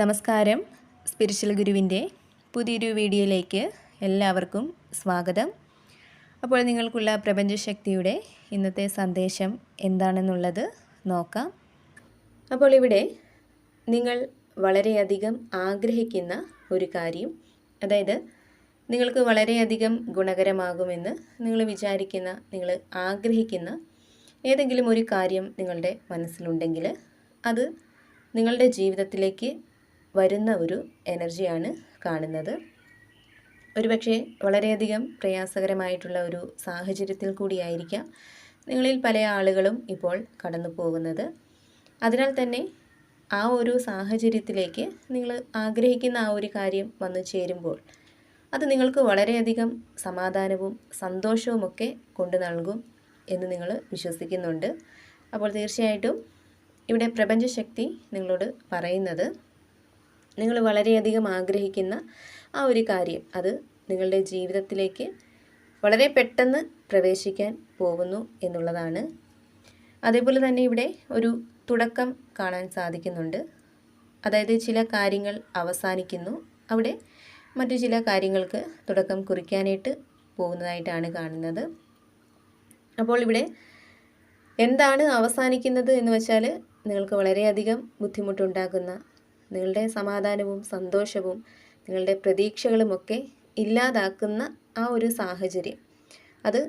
നമസ്കാരം. സ്പിരിച്വൽ ഗുരുവിന്റെ പുതിയൊരു വീഡിയോയിലേക്ക് എല്ലാവർക്കും സ്വാഗതം. അപ്പോൾ നിങ്ങൾക്കുള്ള പ്രപഞ്ചശക്തിയുടെ ഇന്നത്തെ സന്ദേശം എന്താണെന്നുള്ളത് നോക്കാം. അപ്പോൾ ഇവിടെ നിങ്ങൾ വളരെയധികം ആഗ്രഹിക്കുന്ന ഒരു കാര്യം അതായത് നിങ്ങൾക്ക് വളരെയധികം ഗുണകരമാകുമെന്ന് നിങ്ങൾ വിചാരിക്കുന്ന നിങ്ങൾ ആഗ്രഹിക്കുന്ന ഏതെങ്കിലും ഒരു കാര്യം നിങ്ങളുടെ മനസ്സിലുണ്ടെങ്കിൽ അത് നിങ്ങളുടെ ജീവിതത്തിലേക്ക് വരുന്ന ഒരു എനർജിയാണ് കാണുന്നത്. ഒരുപക്ഷെ വളരെയധികം പ്രയാസകരമായിട്ടുള്ള ഒരു സാഹചര്യത്തിൽ കൂടിയായിരിക്കാം നിങ്ങളിൽ പല ആളുകളും ഇപ്പോൾ കടന്നു പോകുന്നത്. അതിനാൽ തന്നെ ആ ഒരു സാഹചര്യത്തിലേക്ക് നിങ്ങൾ ആഗ്രഹിക്കുന്ന ആ ഒരു കാര്യം വന്നു ചേരുമ്പോൾ അത് നിങ്ങൾക്ക് വളരെയധികം സമാധാനവും സന്തോഷവുമൊക്കെ കൊണ്ടു നൽകും എന്ന് നിങ്ങൾ വിശ്വസിക്കുന്നുണ്ട്. അപ്പോൾ തീർച്ചയായിട്ടും ഇവിടെ പ്രപഞ്ചശക്തി നിങ്ങളോട് പറയുന്നത് നിങ്ങൾ വളരെയധികം ആഗ്രഹിക്കുന്ന ആ ഒരു കാര്യം. അത് നിങ്ങളുടെ ജീവിതത്തിലേക്ക് വളരെ പെട്ടെന്ന് പ്രവേശിക്കാൻ പോകുന്നു എന്നുള്ളതാണ്. അതേപോലെ തന്നെ ഇവിടെ ഒരു തുടക്കം കാണാൻ സാധിക്കുന്നുണ്ട്. അതായത് ചില കാര്യങ്ങൾ അവസാനിക്കുന്നു. അവിടെ മറ്റു ചില കാര്യങ്ങൾക്ക് തുടക്കം കുറിക്കാനായിട്ട് പോകുന്നതായിട്ടാണ് കാണുന്നത്. അപ്പോൾ ഇവിടെ എന്താണ് അവസാനിക്കുന്നത് എന്ന് വെച്ചാൽ നിങ്ങൾക്ക് വളരെയധികം ബുദ്ധിമുട്ടുണ്ടാക്കുന്ന നിങ്ങളുടെ സമാധാനവും സന്തോഷവും നിങ്ങളുടെ പ്രതീക്ഷകളുമൊക്കെ ഇല്ലാതാക്കുന്ന ആ ഒരു സാഹചര്യം. അത്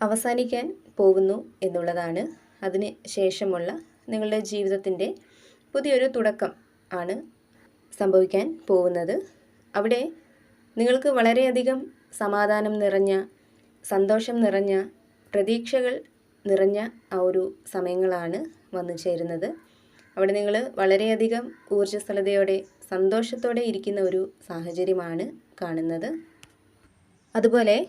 അവസാനിക്കാൻ പോകുന്നു എന്നുള്ളതാണ്. അതിന് ശേഷമുള്ള നിങ്ങളുടെ ജീവിതത്തിന്റെ പുതിയൊരു തുടക്കം ആണ് സംഭവിക്കാൻ പോകുന്നത്. അവിടെ നിങ്ങൾക്ക് വളരെയധികം സമാധാനം നിറഞ്ഞ സന്തോഷം നിറഞ്ഞ പ്രതീക്ഷകൾ നിറഞ്ഞ ആ ഒരു സമയങ്ങളാണ് വന്നു ചേരുന്നത് അവിടെ നിങ്ങൾ വളരെയധികം ഊർജസ്വലതയോടെ സന്തോഷത്തോടെ ഇരിക്കുന്ന ഒരു സാഹചര്യമാണ് കാണുന്നത്. അതുപോലെ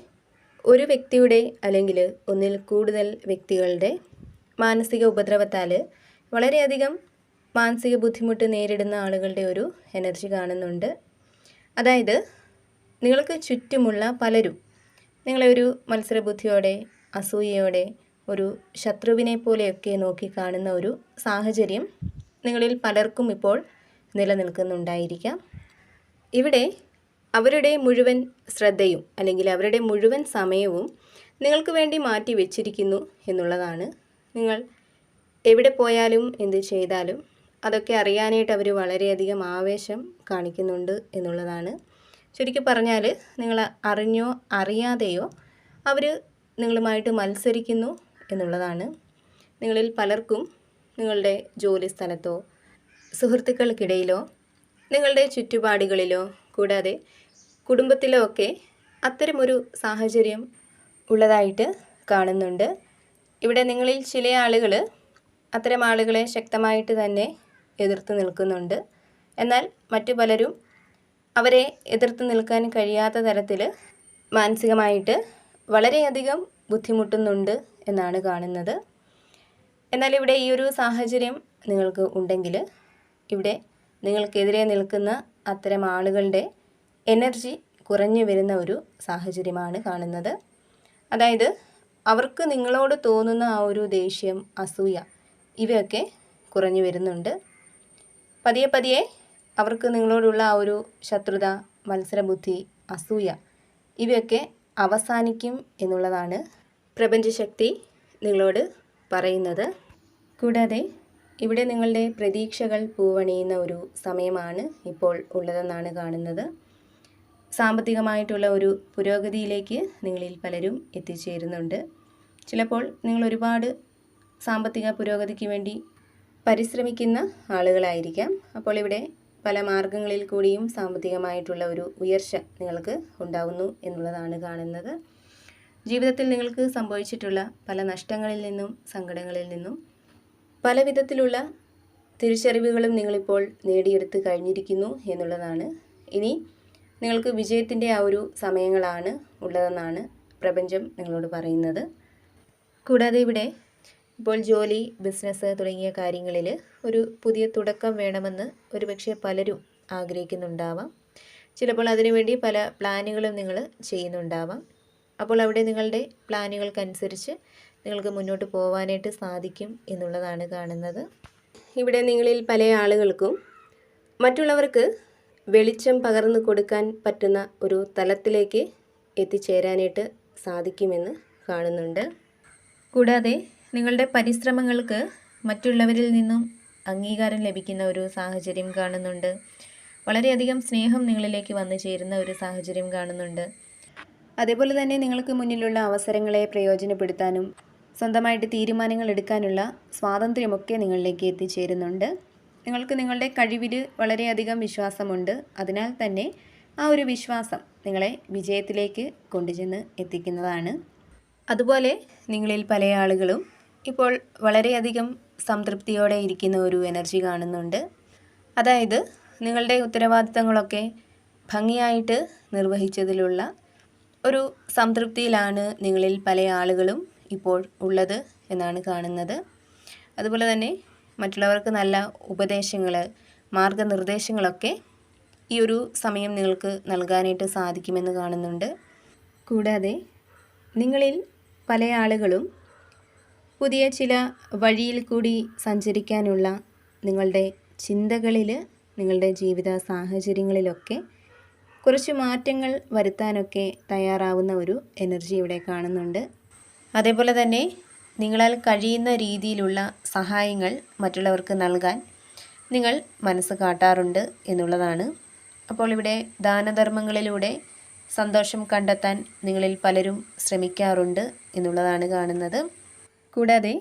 ഒരു വ്യക്തിയുടെ അല്ലെങ്കിൽ ഒന്നിൽ കൂടുതൽ വ്യക്തികളുടെ മാനസിക ഉപദ്രവത്താൽ വളരെയധികം മാനസിക ബുദ്ധിമുട്ട് നേരിടുന്ന ആളുകളുടെ ഒരു എനർജി കാണുന്നുണ്ട്. അതായത് നിങ്ങൾക്ക് ചുറ്റുമുള്ള പലരും നിങ്ങളെ ഒരു മത്സരബുദ്ധിയോടെ അസൂയയോടെ ഒരു ശത്രുവിനെ പോലെയൊക്കെ നോക്കി കാണുന്ന ഒരു സാഹചര്യം നിങ്ങളിൽ പലർക്കും ഇപ്പോൾ നിലനിൽക്കുന്നുണ്ടായിരിക്കാം. ഇവിടെ അവരുടെ മുഴുവൻ ശ്രദ്ധയും അല്ലെങ്കിൽ അവരുടെ മുഴുവൻ സമയവും നിങ്ങൾക്ക് വേണ്ടി മാറ്റി വെച്ചിരിക്കുന്നു എന്നുള്ളതാണ്. നിങ്ങൾ എവിടെ പോയാലും എന്ത് ചെയ്താലും അതൊക്കെ അറിയാനായിട്ട് അവർ വളരെയധികം ആവേശം കാണിക്കുന്നുണ്ട് എന്നുള്ളതാണ്. ശരിക്കും പറഞ്ഞാൽ നിങ്ങൾ അറിഞ്ഞോ അറിയാതെയോ അവർ നിങ്ങളുമായിട്ട് മത്സരിക്കുന്നു എന്നുള്ളതാണ്. നിങ്ങളിൽ പലർക്കും നിങ്ങളുടെ ജോലി സ്ഥലത്തോ സുഹൃത്തുക്കൾക്കിടയിലോ നിങ്ങളുടെ ചുറ്റുപാടുകളിലോ കൂടാതെ കുടുംബത്തിലോ ഒക്കെ അത്തരമൊരു സാഹചര്യം ഉള്ളതായിട്ട് കാണുന്നുണ്ട്. ഇവിടെ നിങ്ങളിൽ ചില ആളുകൾ അത്തരം ആളുകളെ ശക്തമായിട്ട് തന്നെ എതിർത്ത് നിൽക്കുന്നുണ്ട്. എന്നാൽ മറ്റു പലരും അവരെ എതിർത്ത് നിൽക്കാൻ കഴിയാത്ത തരത്തിൽ മാനസികമായിട്ട് വളരെയധികം ബുദ്ധിമുട്ടുന്നുണ്ട് എന്നാണ് കാണുന്നത്. എന്നാൽ ഇവിടെ ഈ ഒരു സാഹചര്യം നിങ്ങൾക്ക് ഉണ്ടെങ്കിൽ ഇവിടെ നിങ്ങൾക്കെതിരെ നിൽക്കുന്ന അത്തരം ആളുകളുടെ എനർജി കുറഞ്ഞു വരുന്ന ഒരു സാഹചര്യമാണ് കാണുന്നത്. അതായത് അവർക്ക് നിങ്ങളോട് തോന്നുന്ന ആ ഒരു ദേഷ്യം അസൂയ ഇവയൊക്കെ കുറഞ്ഞു വരുന്നുണ്ട്. പതിയെ പതിയെ അവർക്ക് നിങ്ങളോടുള്ള ആ ഒരു ശത്രുത മത്സരബുദ്ധി അസൂയ ഇവയൊക്കെ അവസാനിക്കും എന്നുള്ളതാണ്. പ്രപഞ്ചശക്തി നിങ്ങളോട് പറയുന്നത്. കൂടാതെ ഇവിടെ നിങ്ങളുടെ പ്രതീക്ഷകൾ പൂവണിയുന്ന ഒരു സമയമാണ് ഇപ്പോൾ ഉള്ളതെന്നാണ് കാണുന്നത്. സാമ്പത്തികമായിട്ടുള്ള ഒരു പുരോഗതിയിലേക്ക് നിങ്ങളിൽ പലരും എത്തിച്ചേരുന്നുണ്ട്. ചിലപ്പോൾ നിങ്ങൾ ഒരുപാട് സാമ്പത്തിക പുരോഗതിക്ക് വേണ്ടി പരിശ്രമിക്കുന്ന ആളുകളായിരിക്കാം. അപ്പോൾ ഇവിടെ പല മാർഗങ്ങളിൽ കൂടിയും സാമ്പത്തികമായിട്ടുള്ള ഒരു ഉയർച്ച നിങ്ങൾക്ക് ഉണ്ടാകുന്നു എന്നുള്ളതാണ് കാണുന്നത്. ജീവിതത്തിൽ നിങ്ങൾക്ക് സംഭവിച്ചിട്ടുള്ള പല നഷ്ടങ്ങളിൽ നിന്നും സങ്കടങ്ങളിൽ നിന്നും പല വിധത്തിലുള്ള തിരിച്ചറിവുകളും നിങ്ങളിപ്പോൾ നേടിയെടുത്ത് കഴിഞ്ഞിരിക്കുന്നു എന്നുള്ളതാണ്. ഇനി നിങ്ങൾക്ക് വിജയത്തിന്റെ ആ ഒരു സമയങ്ങളാണ് ഉള്ളതെന്നാണ് പ്രപഞ്ചം നിങ്ങളോട് പറയുന്നത്. കൂടാതെ ഇവിടെ ഇപ്പോൾ ജോലി ബിസിനസ് തുടങ്ങിയ കാര്യങ്ങളിൽ ഒരു പുതിയ തുടക്കം വേണമെന്ന് ഒരുപക്ഷെ പലരും ആഗ്രഹിക്കുന്നുണ്ടാവാം. ചിലപ്പോൾ അതിനുവേണ്ടി പല പ്ലാനുകളും നിങ്ങൾ ചെയ്യുന്നുണ്ടാവാം. അപ്പോൾ അവിടെ നിങ്ങളുടെ പ്ലാനുകൾക്കനുസരിച്ച് നിങ്ങൾക്ക് മുന്നോട്ട് പോകാനായിട്ട് സാധിക്കും എന്നുള്ളതാണ് കാണുന്നത്. ഇവിടെ നിങ്ങളിൽ പല ആളുകൾക്കും മറ്റുള്ളവർക്ക് വെളിച്ചം പകർന്നു കൊടുക്കാൻ പറ്റുന്ന ഒരു തലത്തിലേക്ക് എത്തിച്ചേരാനായിട്ട് സാധിക്കുമെന്ന് കാണുന്നുണ്ട്. കൂടാതെ നിങ്ങളുടെ പരിശ്രമങ്ങൾക്ക് മറ്റുള്ളവരിൽ നിന്നും അംഗീകാരം ലഭിക്കുന്ന ഒരു സാഹചര്യം കാണുന്നുണ്ട്. വളരെയധികം സ്നേഹം നിങ്ങളിലേക്ക് വന്നു ചേരുന്ന ഒരു സാഹചര്യം കാണുന്നുണ്ട്. അതേപോലെ തന്നെ നിങ്ങൾക്ക് മുന്നിലുള്ള അവസരങ്ങളെ പ്രയോജനപ്പെടുത്താനും സ്വന്തമായിട്ട് തീരുമാനങ്ങൾ എടുക്കാനുള്ള സ്വാതന്ത്ര്യമൊക്കെ നിങ്ങളിലേക്ക് എത്തിച്ചേരുന്നുണ്ട്. നിങ്ങൾക്ക് നിങ്ങളുടെ കഴിവിൽ വളരെയധികം വിശ്വാസമുണ്ട്. അതിനാൽ തന്നെ ആ ഒരു വിശ്വാസം നിങ്ങളെ വിജയത്തിലേക്ക് കൊണ്ടുചെന്ന് എത്തിക്കുന്നതാണ്. അതുപോലെ നിങ്ങളിൽ പല ആളുകളും ഇപ്പോൾ വളരെയധികം സംതൃപ്തിയോടെ ഇരിക്കുന്ന ഒരു എനർജി കാണുന്നുണ്ട്. അതായത് നിങ്ങളുടെ ഉത്തരവാദിത്തങ്ങളൊക്കെ ഭംഗിയായിട്ട് നിർവഹിച്ചതിലുള്ള ഒരു സംതൃപ്തിയിലാണ് നിങ്ങളിൽ പല ആളുകളും ഇപ്പോൾ ഉള്ളത് എന്നാണ് കാണുന്നത്. അതുപോലെ തന്നെ മറ്റുള്ളവർക്ക് നല്ല ഉപദേശങ്ങൾ മാർഗനിർദ്ദേശങ്ങളൊക്കെ ഈ ഒരു സമയം നിങ്ങൾക്ക് നൽകാനായിട്ട് സാധിക്കുമെന്ന് കാണുന്നുണ്ട്. കൂടാതെ നിങ്ങളിൽ പല ആളുകളും പുതിയ ചില വഴിയിൽ കൂടി സഞ്ചരിക്കാനുള്ള നിങ്ങളുടെ ചിന്തകളിൽ നിങ്ങളുടെ ജീവിത സാഹചര്യങ്ങളിലൊക്കെ കുറച്ച് മാറ്റങ്ങൾ വരുത്താനൊക്കെ തയ്യാറാവുന്ന ഒരു എനർജി ഇവിടെ കാണുന്നുണ്ട്. അതേപോലെ തന്നെ നിങ്ങളാൽ കഴിയുന്ന രീതിയിലുള്ള സഹായങ്ങൾ മറ്റുള്ളവർക്ക് നൽകാൻ നിങ്ങൾ മനസ്സ് കാട്ടാറുണ്ട് എന്നുള്ളതാണ്. അപ്പോൾ ഇവിടെ ദാനധർമ്മങ്ങളിലൂടെ സന്തോഷം കണ്ടെത്താൻ നിങ്ങളിൽ പലരും ശ്രമിക്കാറുണ്ട് എന്നുള്ളതാണ് കാണുന്നത്. കൂടാതെ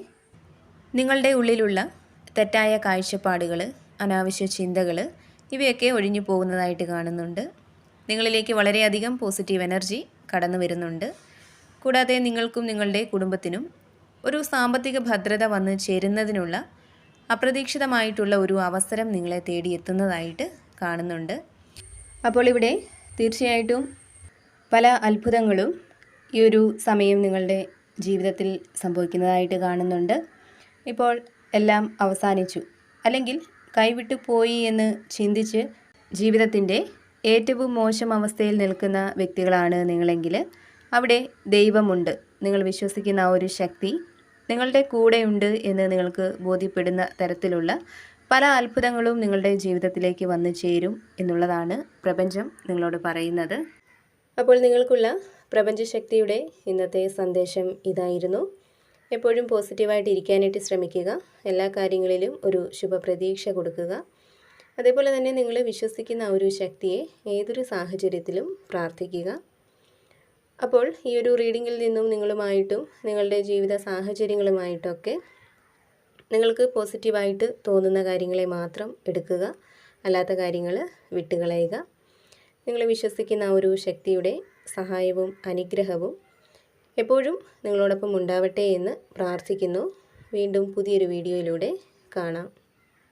നിങ്ങളുടെ ഉള്ളിലുള്ള തെറ്റായ കാഴ്ചപ്പാടുകൾ അനാവശ്യ ചിന്തകൾ ഇവയൊക്കെ ഒഴിഞ്ഞു പോകുന്നതായിട്ട് കാണുന്നുണ്ട്. നിങ്ങളിലേക്ക് വളരെയധികം പോസിറ്റീവ് എനർജി കടന്നു വരുന്നുണ്ട്. കൂടാതെ നിങ്ങൾക്കും നിങ്ങളുടെ കുടുംബത്തിനും ഒരു സാമ്പത്തിക ഭദ്രത വന്ന് ചേരുന്നതിനുള്ള അപ്രതീക്ഷിതമായിട്ടുള്ള ഒരു അവസരം നിങ്ങളെ തേടിയെത്തുന്നതായിട്ട് കാണുന്നുണ്ട്. അപ്പോൾ ഇവിടെ തീർച്ചയായിട്ടും പല അത്ഭുതങ്ങളും ഈ ഒരു സമയം നിങ്ങളുടെ ജീവിതത്തിൽ സംഭവിക്കുന്നതായിട്ട് കാണുന്നുണ്ട്. ഇപ്പോൾ എല്ലാം അവസാനിച്ചു. അല്ലെങ്കിൽ കൈവിട്ടു പോയി എന്ന് ചിന്തിച്ച് ജീവിതത്തിന്റെ ഏറ്റവും മോശം അവസ്ഥയിൽ നിൽക്കുന്ന വ്യക്തികളാണ് നിങ്ങളെങ്കിൽ അവിടെ ദൈവമുണ്ട്. നിങ്ങൾ വിശ്വസിക്കുന്ന ആ ഒരു ശക്തി നിങ്ങളുടെ കൂടെയുണ്ട് എന്ന് നിങ്ങൾക്ക് ബോധ്യപ്പെടുന്ന തരത്തിലുള്ള പല അത്ഭുതങ്ങളും നിങ്ങളുടെ ജീവിതത്തിലേക്ക് വന്നു ചേരും എന്നുള്ളതാണ് പ്രപഞ്ചം നിങ്ങളോട് പറയുന്നത്. അപ്പോൾ നിങ്ങൾക്കുള്ള പ്രപഞ്ചശക്തിയുടെ ഇന്നത്തെ സന്ദേശം ഇതായിരുന്നു. എപ്പോഴും പോസിറ്റീവായിട്ട് ഇരിക്കാനായിട്ട് ശ്രമിക്കുക. എല്ലാ കാര്യങ്ങളിലും ഒരു ശുഭപ്രതീക്ഷ കൊടുക്കുക. അതേപോലെ തന്നെ നിങ്ങൾ വിശ്വസിക്കുന്ന ഒരു ശക്തിയെ ഏതൊരു സാഹചര്യത്തിലും പ്രാർത്ഥിക്കുക. അപ്പോൾ ഈ ഒരു റീഡിങ്ങിൽ നിന്നും നിങ്ങളുമായിട്ടും നിങ്ങളുടെ ജീവിത സാഹചര്യങ്ങളുമായിട്ടൊക്കെ നിങ്ങൾക്ക് പോസിറ്റീവായിട്ട് തോന്നുന്ന കാര്യങ്ങളെ മാത്രം എടുക്കുക. അല്ലാത്ത കാര്യങ്ങൾ വിട്ടുകളയുക. നിങ്ങൾ വിശ്വസിക്കുന്ന ഒരു ശക്തിയുടെ സഹായവും അനുഗ്രഹവും എപ്പോഴും നിങ്ങളോടൊപ്പം ഉണ്ടാവട്ടെ എന്ന് പ്രാർത്ഥിക്കുന്നു. വീണ്ടും പുതിയൊരു വീഡിയോയിലൂടെ കാണാം.